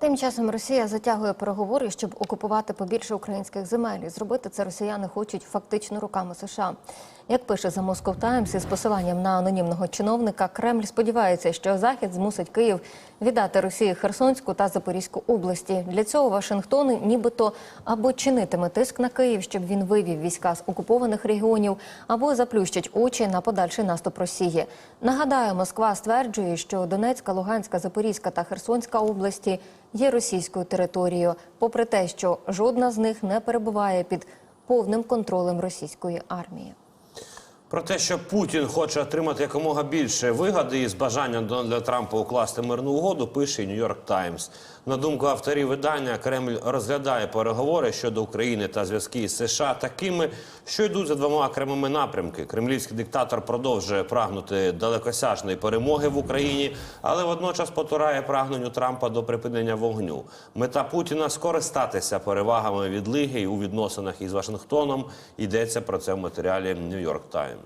Тим часом Росія затягує переговори, щоб окупувати побільше українських земель. І зробити це росіяни хочуть фактично руками США. Як пише за Moscow Times із посиланням на анонімного чиновника, Кремль сподівається, що Захід змусить Київ віддати Росії Херсонську та Запорізьку області. Для цього Вашингтон нібито або чинитиме тиск на Київ, щоб він вивів війська з окупованих регіонів, або заплющить очі на подальший наступ Росії. Нагадаю, Москва стверджує, що Донецька, Луганська, Запорізька та Херсонська області є російською територією, попри те, що жодна з них не перебуває під повним контролем російської армії. Про те, що Путін хоче отримати якомога більше вигоди із бажанням Дональда Трампа укласти мирну угоду, пише Нью-Йорк Таймс. На думку авторів видання, Кремль розглядає переговори щодо України та зв'язки із США такими, що йдуть за двома окремими напрямки. Кремлівський диктатор продовжує прагнути далекосяжної перемоги в Україні, але водночас потурає прагненню Трампа до припинення вогню. Мета Путіна скористатися перевагами відлиги у відносинах із Вашингтоном. Йдеться про це в матеріалі Нью-Йорк Таймс.